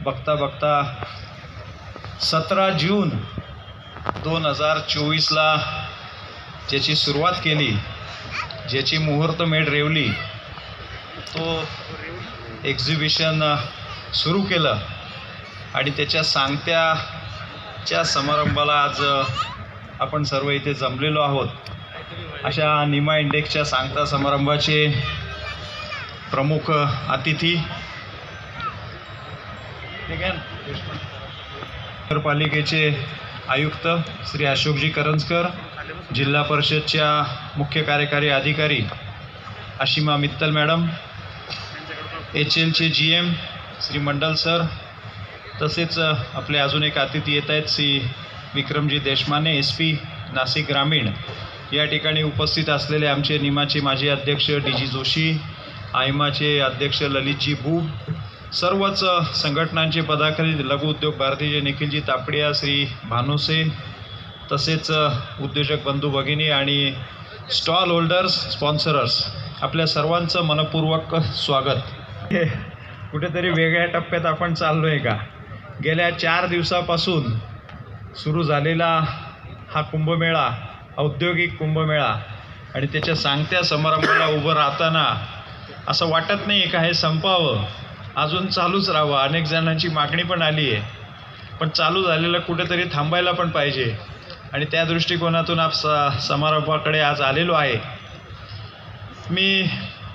बघता बघता सतरा जून दोन हजार चोवीसला ज्याची सुरुवात केली ज्याची मुहूर्तमेढ रेवली तो एक्झिबिशन सुरू केलं. आणि त्याच्या सांगत्याच्या समारंभाला आज आपण सर्व इथे जमलेलो आहोत. अशा निमा इंडेक्सच्या सांगता समारंभाचे प्रमुख अतिथी नगरपालिकेचे आयुक्त श्री अशोकजी करंजकर जिल्हा परिषदच्या मुख्य कार्यकारी अधिकारी आशिमा मित्तल मॅडम एच एलचे G M Shri Mandal sir तसेच आपले अजून एक अतिथी येत आहेत श्री विक्रमजी देशमाने एस पी नाशिक ग्रामीण. या ठिकाणी उपस्थित असलेले आमचे निमाचे माजी अध्यक्ष डी जी जोशी आयमाचे अध्यक्ष ललितजी बूब सर्वच संघटनांचे पदाधिकारी लघु उद्योग भारतीचे निखिलजी तापडिया श्री भानुसे तसेच उद्योजक बंधू भगिनी आणि स्टॉल होल्डर्स स्पॉन्सरर्स आपल्या सर्वांचं मनपूर्वक स्वागत. हे कुठेतरी वेगळ्या टप्प्यात आपण चाललो आहे का? गेल्या चार दिवसापासून सुरू झालेला हा कुंभमेळा औद्योगिक कुंभमेळा आणि त्याच्या सांगत्या समारंभाला उभं राहताना असं वाटत नाही का हे संपावं? अजून चालूच राहावं. अनेक जणांची मागणी पण आली आहे. पण चालू झालेलं कुठेतरी थांबायला पण पाहिजे. आणि त्या दृष्टिकोनातून आप स समारंभाकडे आज आलेलो आहे. मी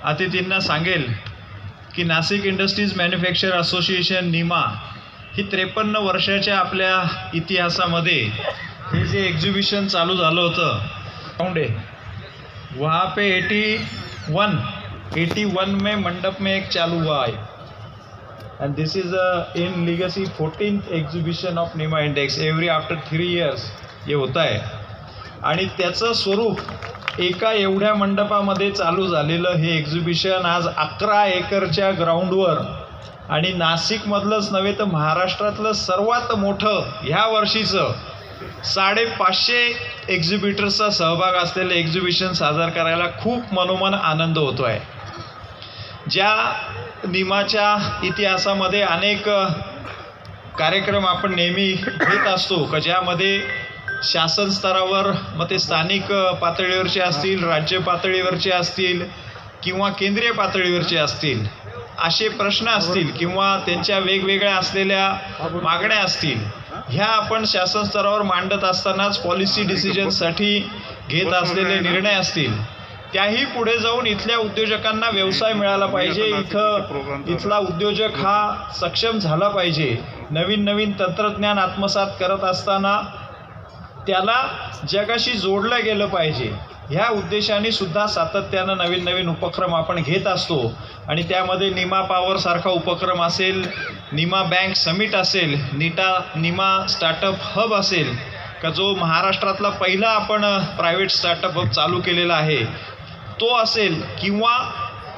अतिथींना सांगेल की Nashik industries manufacture association Nima ही त्रेपन्न वर्षाच्या आपल्या इतिहासामध्ये हे जे एक्झिबिशन चालू झालं होतं पाउंडे वहाँ पे एटी वन एटी वन में मंडप में एक चालू हुआ है and this is a in legacy 14th exhibition of NEMA index. Every after three years हे होत आहे आणि त्याचं स्वरूप एका एवढ्या मंडपामध्ये चालू झालेलं हे एक्झिबिशन आज अकरा एकरच्या ग्राउंडवर आणि नाशिकमधलंच नव्हे तर महाराष्ट्रातलं सर्वात मोठं ह्या वर्षीचं साडेपाचशे एक्झिबिटर्सचा सहभाग असलेलं एक्झिबिशन सादर करायला खूप मनोमन आनंद होतो आहे ज्या निमाच्या इतिहासामध्ये अनेक कार्यक्रम आपण नेहमी घेत असतो. का ज्यामध्ये शासन स्तरावर मग ते स्थानिक पातळीवरचे असतील राज्य पातळीवरचे असतील किंवा केंद्रीय पातळीवरचे असतील असे प्रश्न असतील किंवा त्यांच्या वेगवेगळ्या असलेल्या मागण्या असतील ह्या आपण शासन स्तरावर मांडत असतानाच पॉलिसी डिसिजनसाठी घेत असलेले निर्णय असतील. त्याही पुढे जाऊन इथल्या उद्योजकांना व्यवसाय मिळाला पाहिजे. इथं इथला उद्योजक हा सक्षम झाला पाहिजे. नवीन नवीन तंत्रज्ञान आत्मसात करत असताना त्याला जगाशी जोडलं गेलं पाहिजे. ह्या उद्देशाने सुद्धा सातत्यानं नवीन नवीन उपक्रम आपण घेत असतो. आणि त्यामध्ये निमा पॉवर सारखा उपक्रम असेल निमा बँक समिट असेल नीटा निमा स्टार्टअप हब असेल का जो महाराष्ट्रातला पहिला आपण प्रायव्हेट स्टार्टअप हब चालू केलेला आहे. तो असेल किंवा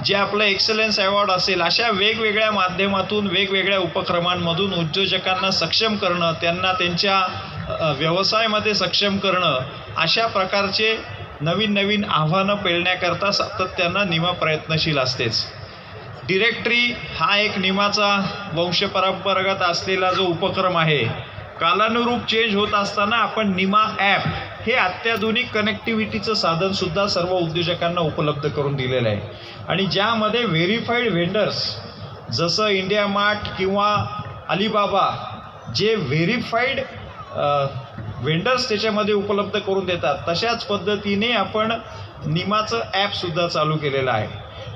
जे आपलं एक्सलन्स अवॉर्ड असेल अशा वेगवेगळ्या माध्यमातून वेगवेगळ्या उपक्रमांमधून उद्योजकांना सक्षम करणं त्यांना त्यांच्या व्यवसायामध्ये सक्षम करणं अशा प्रकारचे नवीन नवीन आव्हानं पेलण्याकरता सातत्यानं निमा प्रयत्नशील असतेच. डिरेक्टरी हा एक निमाचा वंशपरंपरागत असलेला जो उपक्रम आहे कालानुरूप चेंज होत असताना आपण निमा ॲप हे अत्याधुनिक कनेक्टिव्हिटीचं साधनसुद्धा सर्व उद्योजकांना उपलब्ध करून दिलेलं आहे. आणि ज्यामध्ये व्हेरीफाईड व्हेंडर्स जसं इंडिया मार्ट किंवा अलिबाबा जे व्हेरीफाईड व्हेंडर्स त्याच्यामध्ये उपलब्ध करून देतात तशाच पद्धतीने आपण निमाचं ॲपसुद्धा चालू केलेलं आहे.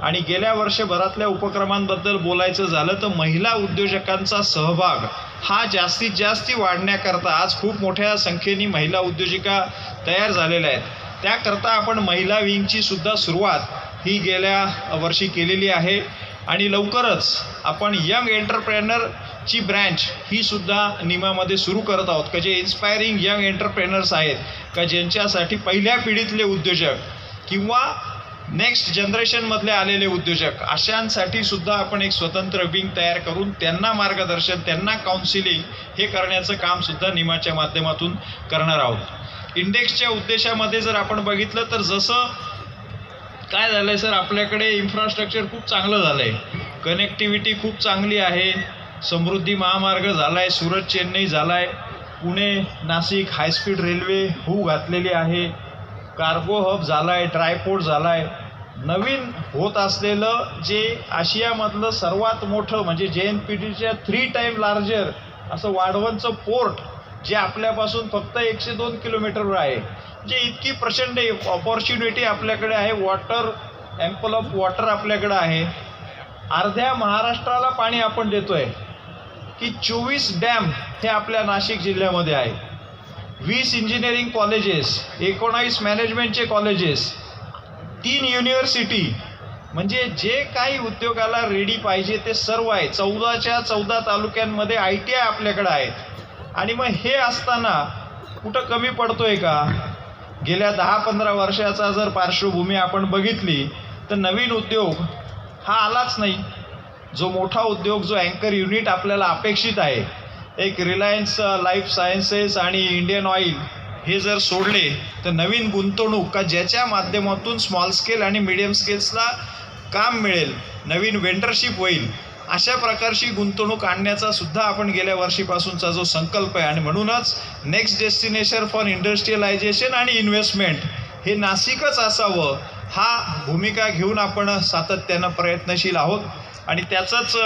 आणि गेल्या वर्षभरातल्या उपक्रमांबद्दल बोलायचं झालं तर महिला उद्योजकांचा सहभाग हा जास्तीत जास्ती वाढण्याकरता आज खूप मोठ्या संख्येने महिला उद्योजिका तयार झालेल्या आहेत. त्याकरता आपण महिला विंगची सुद्धा सुरुवात ही गेल्या वर्षी केलेली आहे. आणि लवकरच आपण यंग एंटरप्रेनरची ब्रँच ही सुद्धा निमामध्ये सुरू करत आहोत. का जे इन्स्पायरिंग यंग एंटरप्रेनर्स आहेत. का ज्यांच्यासाठी पहिल्या पिढीतले उद्योजक किंवा नेक्स्ट जनरेशनमधले आलेले उद्योजक अशांसाठी सुद्धा आपण एक स्वतंत्र विंग तयार करून त्यांना मार्गदर्शन त्यांना काउन्सिलिंग हे करण्याचं काम सुद्धा निमाच्या माध्यमातून करणार आहोत. इंडेक्सच्या उद्देशामध्ये जर आपण बघितलं तर जसं काय झालंय सर आपल्याकडे इन्फ्रास्ट्रक्चर खूप चांगलं झालं आहे कनेक्टिव्हिटी खूप चांगली आहे. समृद्धी महामार्ग झाला आहे सुरत चेन्नई झाला आहे पुणे नाशिक हायस्पीड रेल्वे होऊ घातलेली आहे. कार्गो हब झाला आहे ट्रायपोर्ट झाला आहे नवीन होत असलेलं जे आशियामधलं सर्वात मोठं म्हणजे जे एन पी टीच्या थ्री टाईम लार्जर असं वाढवणचं पोर्ट जे आपल्यापासून फक्त एकशे दोन किलोमीटरवर आहे जे इतकी प्रचंड ऑपॉर्च्युनिटी आपल्याकडे आहे. वॉटर ॲम्पल ऑफ वॉटर आपल्याकडे आहे. अर्ध्या महाराष्ट्राला पाणी आपण देतो आहे की चोवीस डॅम हे आपल्या नाशिक जिल्ह्यामध्ये आहे. वीस इंजिनिअरिंग कॉलेजेस एकोणावीस मॅनेजमेंटचे कॉलेजेस तीन युनिव्हर्सिटी म्हणजे जे काही उद्योगाला रेडी पाहिजे ते सर्व आहे. चौदाच्या चौदा तालुक्यांमध्ये आय टी आय आपल्याकडे आहेत. आणि मग हे असताना कुठं कमी पडतोय का? गेल्या दहा पंधरा वर्षाचा जर पार्श्वभूमी आपण बघितली तर नवीन उद्योग हा आलाच नाही. जो मोठा उद्योग जो अँकर युनिट आपल्याला अपेक्षित आहे. एक रिलायन्स लाईफ सायन्सेस आणि इंडियन ऑइल हे जर सोडले तर नवीन गुंतवणूक का ज्याच्या माध्यमातून स्मॉल स्केल आणि मिडियम स्केल्सला काम मिळेल नवीन वेंडरशिप होईल अशा प्रकारची गुंतवणूक आणण्याचा सुद्धा आपण गेल्या वर्षीपासूनचा जो संकल्प आहे. आणि म्हणूनच नेक्स्ट डेस्टिनेशन फॉर इंडस्ट्रियलायझेशन आणि इन्व्हेस्टमेंट हे नाशिकच असावं हा भूमिका घेऊन आपण सातत्यानं प्रयत्नशील आहोत. आणि त्याचंच